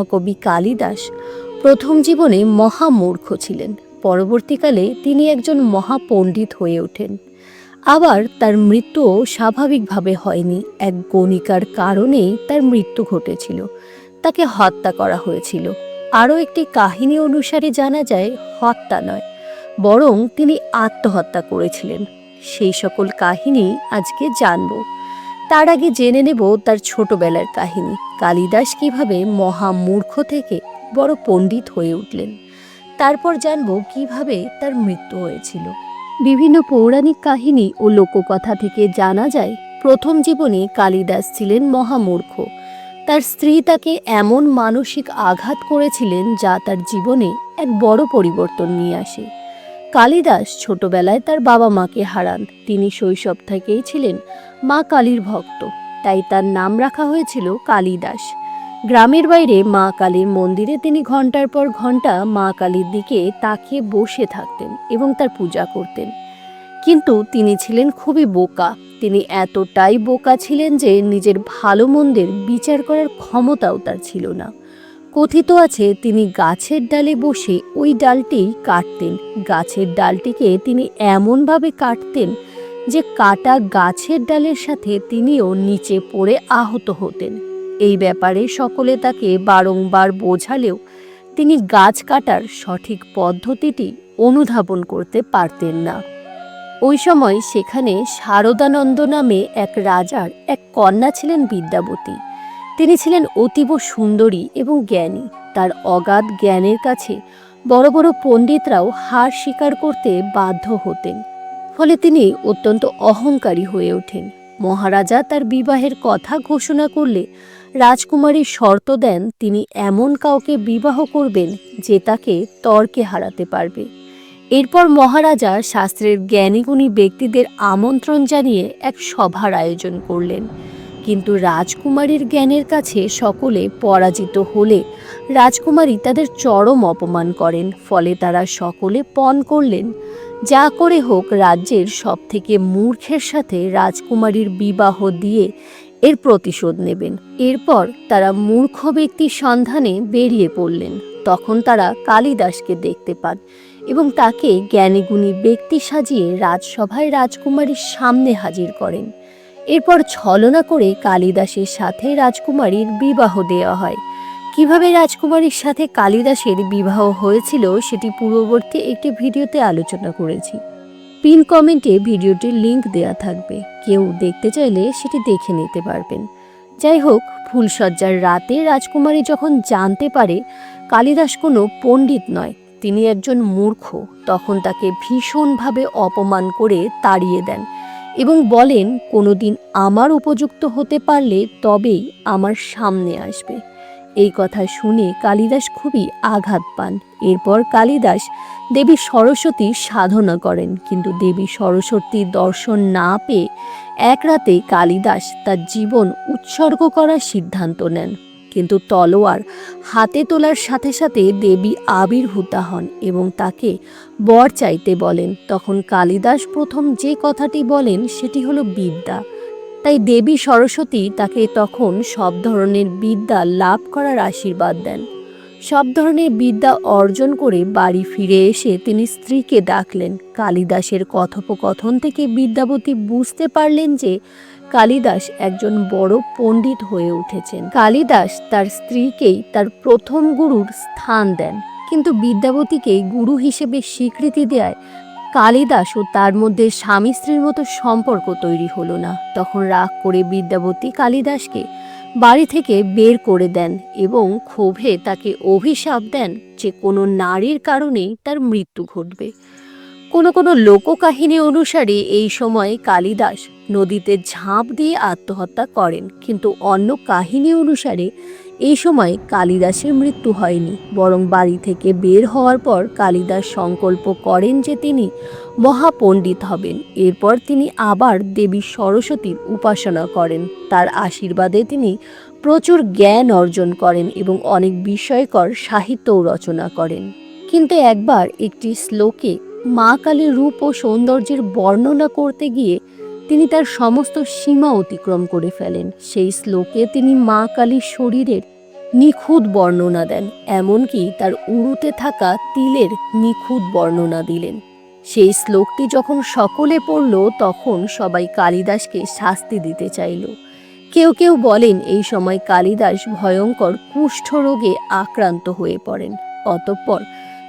মহাকবি কালিদাস প্রথম জীবনে মহামূর্খ ছিলেন। পরবর্তীকালে তিনি একজন মহাপণ্ডিত হয়ে ওঠেন। আবার তার মৃত্যুও স্বাভাবিকভাবে হয়নি। এক গণিকার কারণেই তার মৃত্যু ঘটেছিল। তাকে হত্যা করা হয়েছিল। আরও একটি কাহিনী অনুসারে জানা যায়, হত্যা নয়, বরং তিনি আত্মহত্যা করেছিলেন। সেই সকল কাহিনী আজকে জানব। তার আগে জেনে নেব তার ছোটবেলার কাহিনী। কালিদাস কীভাবে মহামূর্খ থেকে বড় পণ্ডিত হয়ে উঠলেন। তারপর জানব কীভাবে তার মৃত্যু হয়েছিল। বিভিন্ন পৌরাণিক কাহিনী ও লোককথা থেকে জানা যায়, প্রথম জীবনে কালিদাস ছিলেন মহামূর্খ তার স্ত্রী তাকে এমন মানসিক আঘাত করেছিলেন যা তার জীবনে এক বড় পরিবর্তন নিয়ে আসে। কালিদাস ছোটবেলায় তার বাবা মাকে হারান। তিনি শৈশব থেকেই ছিলেন মা কালীর ভক্ত, তাই তার নাম রাখা হয়েছিল কালিদাস। গ্রামের বাইরে মা কালীর মন্দিরে তিনি ঘণ্টার পর ঘণ্টা মা কালীর দিকে তাকিয়ে বসে থাকতেন এবং তার পূজা করতেন। কিন্তু তিনি ছিলেন খুবই বোকা। তিনি এতটাই বোকা ছিলেন যে নিজের ভালো মন্দের বিচার করার ক্ষমতাও তার ছিল না। কথিত আছে, তিনি গাছের ডালে বসে ওই ডালটি কাটতেন। গাছের ডালটিকে তিনি এমনভাবে কাটতেন যে কাটা গাছের ডালের সাথে তিনিও নিচে পড়ে আহত হতেন। এই ব্যাপারে সকলে তাকে বারংবার বোঝালেও তিনি গাছ কাটার সঠিক পদ্ধতিটি অনুধাবন করতে পারতেন না। ওই সময় সেখানে শারদানন্দ নামে এক রাজার এক কন্যা ছিলেন বিদ্যাবতী। তিনি ছিলেন অতীব সুন্দরী এবং জ্ঞানী। তার অগাধ জ্ঞানের কাছে বড় বড় পণ্ডিতরাও হার স্বীকার করতে বাধ্য হতেন। ফলে তিনি অত্যন্ত অহংকারী হয়ে ওঠেন। মহারাজা তার বিবাহের কথা ঘোষণা করলে রাজকুমারী শর্ত দেন তিনি এমন কাউকে বিবাহ করবেন যে তাকে তর্কে হারাতে পারবে। এরপর মহারাজা শাস্ত্রের জ্ঞানীগুণী ব্যক্তিদের আমন্ত্রণ জানিয়ে এক সভার আয়োজন করলেন। কিন্তু রাজকুমারীর জ্ঞানের কাছে সকলে পরাজিত হলে রাজকুমারী তাদের চরম অপমান করেন, ফলে তারা সকলে পণ করলেন। যা করে হোক রাজ্যের সবথেকে মূর্খের সাথে রাজকুমারীর বিবাহ দিয়ে এর প্রতিশোধ নেবেন। এরপর তারা মূর্খ ব্যক্তির সন্ধানে বেরিয়ে পড়লেন। তখন তারা কালিদাসকে দেখতে পান এবং তাকে জ্ঞানীগুণী ব্যক্তি সাজিয়ে রাজসভায় রাজকুমারীর সামনে হাজির করেন। এরপর ছলনা করে কালিদাসের সাথে রাজকুমারীর বিবাহ দেওয়া হয়। কীভাবে রাজকুমারীর সাথে কালিদাসের বিবাহ হয়েছিল সেটি পূর্ববর্তী একটি ভিডিওতে আলোচনা করেছি। পিন কমেন্টে ভিডিওটির লিংক দেয়া থাকবে। কেউ দেখতে চাইলে সেটি দেখে নিতে পারবেন। যাই হোক ফুলসজ্জার রাতে রাজকুমারী যখন জানতে পারে কালিদাস কোনো পণ্ডিত নয়, তিনি একজন মূর্খ, তখন তাকে ভীষণভাবে অপমান করে তাড়িয়ে দেন। এবং বলেন, কোনোদিন আমার উপযুক্ত হতে পারলে তবেই আমার সামনে আসবে। এই কথা শুনে কালিদাস খুবই আঘাত পান। এরপর কালিদাস দেবী সরস্বতী সাধনা করেন, কিন্তু দেবী সরস্বতীর দর্শন না পেয়ে এক রাতে কালিদাস তার জীবন উৎসর্গ করার সিদ্ধান্ত নেন। কিন্তু তলোয়ার হাতে তোলার সাথে সাথে দেবী আবির্ভূতা হন এবং তাকে বর চাইতে বলেন। তখন কালিদাস প্রথম যে কথাটি বলেন সেটি হলো বিদ্যা। তাই দেবী সরস্বতী তাকে তখন সব ধরনের বিদ্যা লাভ করার আশীর্বাদ দেন। সব ধরনের বিদ্যা অর্জন করে বাড়ি ফিরে এসে তিনি স্ত্রীকে ডাকলেন। কালিদাসের কথোপকথন থেকে বিদ্যাবতী বুঝতে পারলেন যে কালিদাস একজন বড় পণ্ডিত হয়ে উঠেছেন। কালিদাস তার স্ত্রীকেই তার প্রথম গুরুর স্থান দেন। কিন্তু বিদ্যাবতীকে গুরু হিসেবে স্বীকৃতি দেয় কালিদাস ও তার মধ্যে স্বামী স্ত্রীর মতো সম্পর্ক তৈরি হলো না। তখন রাগ করে বিদ্যাবতী কালিদাসকে বাড়ি থেকে বের করে দেন এবং ক্ষোভে তাকে অভিশাপ দেন যে কোনো নারীর কারণে তার মৃত্যু ঘটবে। কোনো কোনো লোককাহিনী অনুসারে এই সময় কালিদাস নদীতে ঝাঁপ দিয়ে আত্মহত্যা করেন, কিন্তু অন্য কাহিনী অনুসারে এই সময় কালিদাসের মৃত্যু হয়নি, বরং বাড়ি থেকে বের হওয়ার পর কালিদাস সংকল্প করেন যে তিনি মহাপণ্ডিত হবেন। এরপর তিনি আবার দেবী সরস্বতীর উপাসনা করেন। তার আশীর্বাদে তিনি প্রচুর জ্ঞান অর্জন করেন এবং অনেক বিস্ময়কর সাহিত্যও রচনা করেন। কিন্তু একবার একটি শ্লোকে মা কালীর রূপ ও সৌন্দর্যের বর্ণনা করতে গিয়ে তিনি তার সমস্ত সীমা অতিক্রম করে ফেলেন। সেই শ্লোকে তিনি মা কালীর শরীরের নিখুঁত বর্ণনা দেন, এমনকি তার উড়ুতে থাকা তিলের নিখুঁত বর্ণনা দিলেন। সেই শ্লোকটি যখন সকলে পড়ল, তখন সবাই কালিদাসকে শাস্তি দিতে চাইল। কেউ কেউ বলেন, এই সময় কালিদাস ভয়ঙ্কর কুষ্ঠরোগে আক্রান্ত হয়ে পড়েন। অতঃপর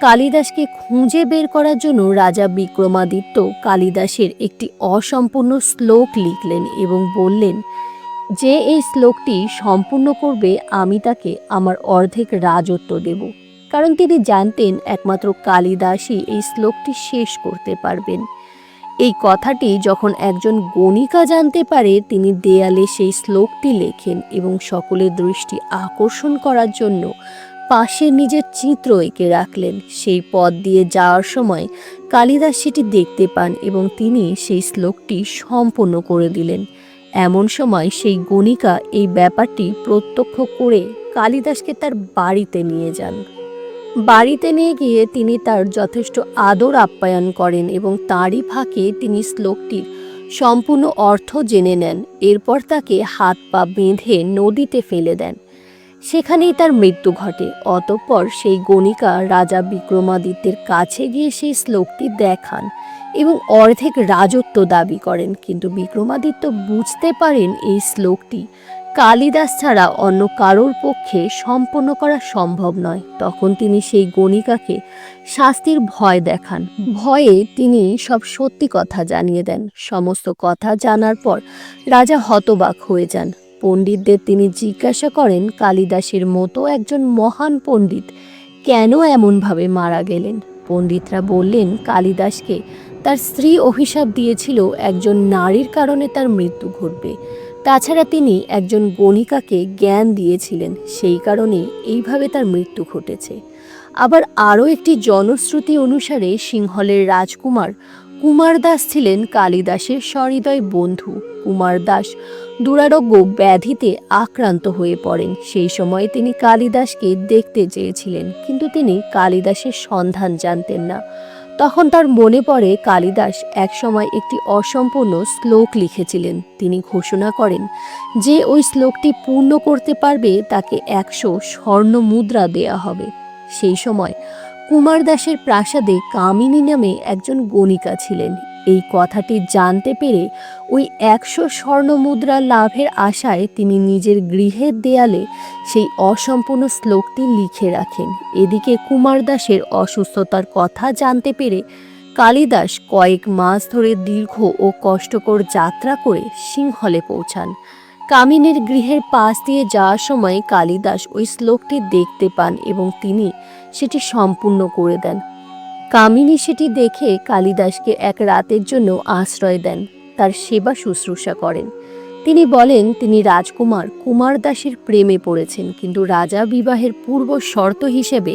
কালিদাসকে খুঁজে বের করার জন্য রাজা বিক্রমাদিত্য কালিদাসের একটি অসম্পূর্ণ শ্লোক লিখলেন এবং বললেন, যে এই শ্লোকটি সম্পূর্ণ করবে, আমি তাকে আমার অর্ধেক রাজত্ব দেব কারণ তিনি জানতেন একমাত্র কালিদাসই এই শ্লোকটি শেষ করতে পারবেন। এই কথাটি যখন একজন গণিকা জানতে পারে, তিনি দেয়ালে সেই শ্লোকটি লেখেন এবং সকলের দৃষ্টি আকর্ষণ করার জন্য পাশে নিজের চিত্র এঁকে রাখলেন। সেই পথ দিয়ে যাওয়ার সময় কালিদাস সেটি দেখতে পান এবং তিনি সেই শ্লোকটি সম্পূর্ণ করে দিলেন। এমন সময় সেই গণিকা এই ব্যাপারটি প্রত্যক্ষ করে কালিদাসকে তার বাড়িতে নিয়ে যান। বাড়িতে নিয়ে গিয়ে তিনি তার যথেষ্ট আদর আপ্যায়ন করেন এবং তারই ফাঁকে তিনি শ্লোকটির সম্পূর্ণ অর্থ জেনে নেন। এরপর তাকে হাত পা বেঁধে নদীতে ফেলে দেন। সেখানেই তার মৃত্যু ঘটে। অতঃপর সেই গণিকা রাজা বিক্রমাদিত্যের কাছে গিয়ে সেই শ্লোকটি দেখান এবং অর্ধেক রাজত্ব দাবি করেন। কিন্তু বিক্রমাদিত্য বুঝতে পারেন এই শ্লোকটি কালিদাস ছাড়া অন্য কারোর পক্ষে সম্পন্ন করা সম্ভব নয়। তখন তিনি সেই গণিকাকে শাস্তির ভয় দেখান। ভয়ে তিনি সব সত্যি কথা জানিয়ে দেন। সমস্ত কথা জানার পর রাজা হতবাক হয়ে যান। পণ্ডিতদের তিনি জিজ্ঞাসা করেন কালিদাসের মতো একজন মহান পণ্ডিত কেন এমনভাবে মারা গেলেন? পণ্ডিতরা বললেন, কালিদাসকে তার স্ত্রী অভিশাপ দিয়েছিল, একজন নারীর কারণে তার মৃত্যু ঘটবে। তাছাড়া তিনি একজন গণিকাকে জ্ঞান দিয়েছিলেন, সেই কারণে এইভাবে তার মৃত্যু ঘটেছে। আবার আরও একটি জনশ্রুতি অনুসারে সিংহলের রাজকুমার কুমার দাস ছিলেন কালিদাসের সহৃদয় বন্ধু। কুমার দাস দুরারোগ্য ব্যাধিতে আক্রান্ত হয়ে পড়েন। সেই সময় তিনি কালিদাসকে দেখতে চেয়েছিলেন, কিন্তু তিনি কালিদাসের সন্ধান জানতেন না। তখন তার মনে পড়ে কালিদাস একসময় একটি অসম্পূর্ণ শ্লোক লিখেছিলেন। তিনি ঘোষণা করেন, যে ওই শ্লোকটি পূর্ণ করতে পারবে, তাকে একশো স্বর্ণ মুদ্রা দেয়া হবে। সেই সময় কুমার দাসের প্রাসাদে কামিনী নামে একজন গণিকা ছিলেন। এই কথাটি জানতে পেরে ওই একশো স্বর্ণ মুদ্রা লাভের আশায় তিনি নিজের গৃহের দেয়ালে সেই অসম্পূর্ণ শ্লোকটি লিখে রাখেন। এদিকে কুমার দাসের অসুস্থতার কথা জানতে পেরে কালিদাস কয়েক মাস ধরে দীর্ঘ ও কষ্টকর যাত্রা করে সিংহলে পৌঁছান। কামিনীর গৃহের পাশ দিয়ে যাওয়ার সময় কালিদাস ওই শ্লোকটি দেখতে পান এবং তিনি সেটি সম্পূর্ণ করে দেন। কামিনী সেটি দেখে কালিদাসকে এক রাতের জন্য আশ্রয় দেন, তার সেবা শুশ্রূষা করেন। তিনি বলেন, তিনি রাজকুমার কুমার দাসের প্রেমে পড়েছেন, কিন্তু রাজা বিবাহের পূর্ব শর্ত হিসেবে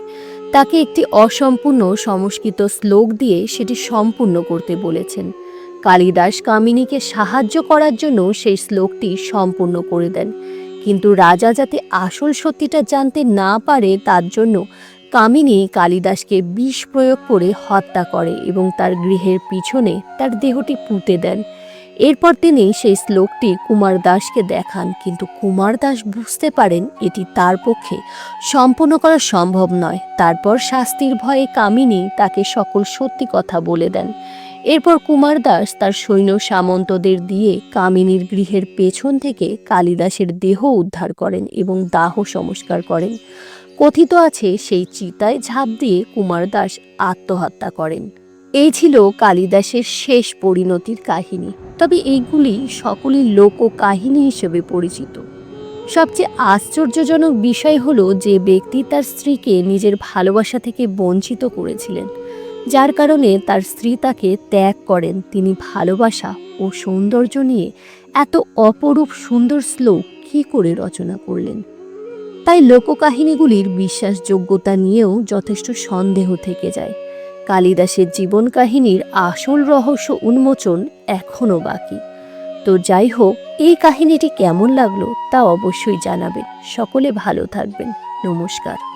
তাকে একটি অসম্পূর্ণ সংস্কৃত শ্লোক দিয়ে সেটি সম্পূর্ণ করতে বলেছেন। কালিদাস কামিনীকে সাহায্য করার জন্য সেই শ্লোকটি সম্পূর্ণ করে দেন, কিন্তু রাজা যাতে আসল সত্যিটা জানতে না পারে তার জন্য কামিনী কালিদাসকে বিষ প্রয়োগ করে হত্যা করে এবং তার গৃহের পিছনে তার দেহটি পুঁতে দেন। এরপর তিনি সেই শ্লোকটি কুমার দাসকে দেখান, কিন্তু কুমার দাস বুঝতে পারেন এটি তার পক্ষে সম্পূর্ণ করা সম্ভব নয়। তারপর শাস্তির ভয়ে কামিনী তাকে সকল সত্যি কথা বলে দেন। এরপর কুমার দাস তার সৈন্য সামন্তদের দিয়ে কামিনীর গৃহের পেছন থেকে কালিদাসের দেহ উদ্ধার করেন এবং দাহ সংস্কার করেন। কথিত আছে সেই চিতায় ঝাঁপ দিয়ে কুমার দাস আত্মহত্যা করেন। এই ছিল কালিদাসের শেষ পরিণতির কাহিনী। তবে এইগুলি সকলই লোক কাহিনী হিসেবে পরিচিত। সবচেয়ে আশ্চর্যজনক বিষয় হলো যে ব্যক্তি তার স্ত্রীকে নিজের ভালোবাসা থেকে বঞ্চিত করেছিলেন। যার কারণে তার স্ত্রী তাকে ত্যাগ করেন। তিনি ভালোবাসা ও সৌন্দর্য নিয়ে এত অপরূপ সুন্দর শ্লোক কী করে রচনা করলেন? তাই লোককাহিনীগুলির বিশ্বাসযোগ্যতা নিয়েও যথেষ্ট সন্দেহ থেকে যায়। কালিদাসের জীবন কাহিনীর আসল রহস্য উন্মোচন এখনও বাকি। তো যাই হোক, এই কাহিনীটি কেমন লাগল তা অবশ্যই জানাবেন। সকলে ভালো থাকবেন। নমস্কার।